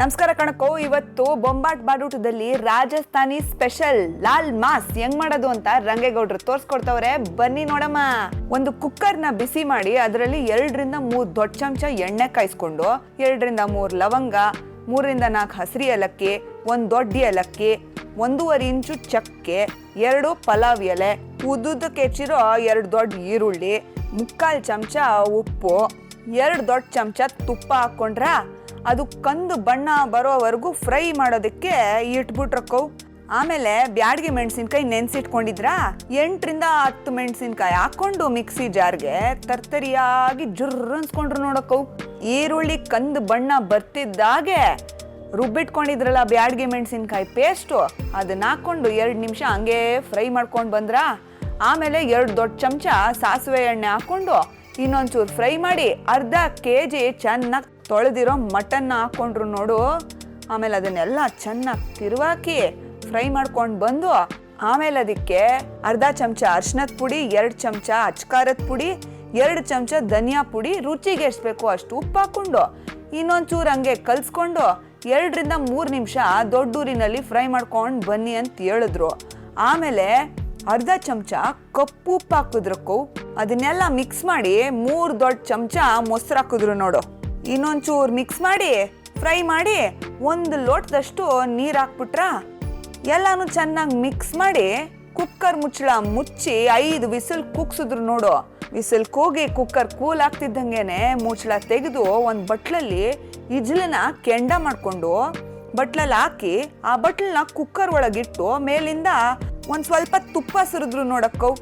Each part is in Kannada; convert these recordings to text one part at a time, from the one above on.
ನಮಸ್ಕಾರ ಕಣಕೋ ಇವತ್ತು ಬೊಂಬಾಟ್ ಬಾಡೂಟದಲ್ಲಿ ರಾಜಸ್ಥಾನಿ ಸ್ಪೆಷಲ್ ಲಾಲ್ ಮಾಸ್ ಹೆಂಗ್ ಮಾಡೋದು ಅಂತ ರಂಗೇಗೌಡ್ರು ತೋರ್ಸ್ಕೊಡ್ತವ್ರೆ. ಬನ್ನಿ ನೋಡಮ್ಮ. ಒಂದು ಕುಕ್ಕರ್ನ ಬಿಸಿ ಮಾಡಿ ಅದರಲ್ಲಿ ಎರಡರಿಂದ ಮೂರ್ ದೊಡ್ಡ ಚಮಚ ಎಣ್ಣೆ ಕಾಯಿಸ್ಕೊಂಡು, ಎರಡರಿಂದ ಮೂರ್ ಲವಂಗ, ಮೂರರಿಂದ ನಾಲ್ಕು ಹಸಿರಿ ಏಲಕ್ಕಿ, ಒಂದು ದೊಡ್ಡ ಏಲಕ್ಕಿ, ಒಂದೂವರೆ ಇಂಚು ಚಕ್ಕೆ, ಎರಡು ಪಲಾವ್ ಎಲೆ ಉದ್ದುದಕ್ಕೆ ಹೆಚ್ಚಿರೋ ಎರಡು ದೊಡ್ಡ ಈರುಳ್ಳಿ, ಮುಕ್ಕಾಲು ಚಮಚ ಉಪ್ಪು, ಎರಡು ದೊಡ್ಡ ಚಮಚ ತುಪ್ಪ ಹಾಕೊಂಡ್ರ ಅದು ಕಂದು ಬಣ್ಣ ಬರೋವರೆಗೂ ಫ್ರೈ ಮಾಡೋದಕ್ಕೆ ಇಟ್ಬಿಟ್ರಕ್ಕವು ಆಮೇಲೆ ಬ್ಯಾಡ್ಗೆ ಮೆಣಸಿನ್ಕಾಯಿ ನೆನೆಸಿಟ್ಕೊಂಡಿದ್ರಾ? ಎಂಟರಿಂದ ಹತ್ತು ಮೆಣಸಿನ್ಕಾಯಿ ಹಾಕೊಂಡು ಮಿಕ್ಸಿ ಜಾರ್ಗೆ ತರ್ತರಿಯಾಗಿ ಜುರ್ ಅನ್ಸ್ಕೊಂಡ್ರು ನೋಡಕ್ಕವು ಈರುಳ್ಳಿ ಕಂದು ಬಣ್ಣ ಬರ್ತಿದ್ದಾಗೆ ರುಬ್ಬಿಟ್ಕೊಂಡಿದ್ರಲ್ಲ ಬ್ಯಾಡ್ಗೆ ಮೆಣಸಿನ್ಕಾಯಿ ಪೇಸ್ಟು, ಅದನ್ನ ಹಾಕೊಂಡು ಎರಡು ನಿಮಿಷ ಹಂಗೆ ಫ್ರೈ ಮಾಡ್ಕೊಂಡು ಬಂದ್ರ? ಆಮೇಲೆ ಎರಡು ದೊಡ್ಡ ಚಮಚ ಸಾಸಿವೆ ಎಣ್ಣೆ ಹಾಕೊಂಡು ಇನ್ನೊಂಚೂರು ಫ್ರೈ ಮಾಡಿ ಅರ್ಧ ಕೆ ಜಿ ಚೆನ್ನಾಗಿ ತೊಳೆದಿರೋ ಮಟನ್ನ ಹಾಕೊಂಡ್ರು ನೋಡು. ಆಮೇಲೆ ಅದನ್ನೆಲ್ಲ ಚೆನ್ನಾಗಿ ತಿರುವಾಕಿ ಫ್ರೈ ಮಾಡ್ಕೊಂಡು ಬಂದು, ಆಮೇಲೆ ಅದಕ್ಕೆ ಅರ್ಧ ಚಮಚ ಅರ್ಶಿನದ ಪುಡಿ, ಎರಡು ಚಮಚ ಅಚ್ಕಾರದ ಪುಡಿ, ಎರಡು ಚಮಚ ಧನಿಯಾ ಪುಡಿ ರುಚಿಗೆ ಎಷ್ಟು ಬೇಕೋ ಅಷ್ಟು ಉಪ್ಪು ಹಾಕೊಂಡು ಇನ್ನೊಂಚೂರು ಹಂಗೆ ಕಲ್ಸ್ಕೊಂಡು ಎರಡರಿಂದ ಮೂರು ನಿಮಿಷ ದೊಡ್ಡೂರಿನಲ್ಲಿ ಫ್ರೈ ಮಾಡ್ಕೊಂಡು ಬನ್ನಿ ಅಂತ ಹೇಳಿದ್ರು. ಆಮೇಲೆ ಅರ್ಧ ಚಮಚ ಕಪ್ಪು ಉಪ್ಪು ಹಾಕಿದ್ರಕ್ಕೂ, ಅದನ್ನೆಲ್ಲ ಮಿಕ್ಸ್ ಮಾಡಿ ಮೂರು ದೊಡ್ಡ ಚಮಚ ಮೊಸರು ಹಾಕಿದ್ರು ನೋಡು. ಇನ್ನೊಂಚೂರು ಮಿಕ್ಸ್ ಮಾಡಿ ಫ್ರೈ ಮಾಡಿ, ಒಂದು ಲೋಟದಷ್ಟು ನೀರು ಹಾಕ್ಬಿಟ್ರ? ಎಲ್ಲನೂ ಚೆನ್ನಾಗಿ ಮಿಕ್ಸ್ ಮಾಡಿ ಕುಕ್ಕರ್ ಮುಚ್ಚಳ ಮುಚ್ಚಿ ಐದು ವಿಸಿಲ್ ಕುಗ್ಸಿದ್ರು ನೋಡು. ವಿಸಿಲ್ ಕೂಗಿ ಕುಕ್ಕರ್ ಕೂಲ್ ಆಗ್ತಿದ್ದಂಗೆ ಮುಚ್ಚಳ ತೆಗೆದು ಒಂದು ಬಟ್ಲಲ್ಲಿ ಇಜ್ಲನ್ನ ಕೆಂಡ ಮಾಡಿಕೊಂಡು ಬಟ್ಲಲ್ಲಿ ಹಾಕಿ, ಆ ಬಟ್ಲನ್ನ ಕುಕ್ಕರ್ ಒಳಗಿಟ್ಟು ಮೇಲಿಂದ ಒಂದು ಸ್ವಲ್ಪ ತುಪ್ಪ ಸುರಿದ್ರು ನೋಡಕ್ಕವು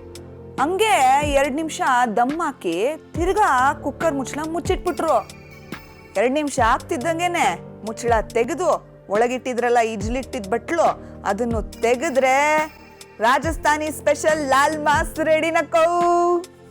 ಹಂಗೆ ಎರಡು ನಿಮಿಷ ದಮ್ ಹಾಕಿ ತಿರ್ಗಾ ಕುಕ್ಕರ್ ಮುಚ್ಚಳ ಮುಚ್ಚಿಟ್ಬಿಟ್ರು. ಎರಡು ನಿಮಿಷ ಆಗ್ತಿದ್ದಂಗೆನೆ ಮುಚ್ಚಳ ತೆಗೆದು ಒಳಗಿಟ್ಟಿದ್ರಲ್ಲ ಇಜ್ಲಿಟ್ಟಿದ್ ಬಟ್ಲು, ಅದನ್ನು ತೆಗೆದ್ರೆ ರಾಜಸ್ಥಾನಿ ಸ್ಪೆಷಲ್ ಲಾಲ್ ಮಾಸ್ ರೆಡಿನಕ್ಕವು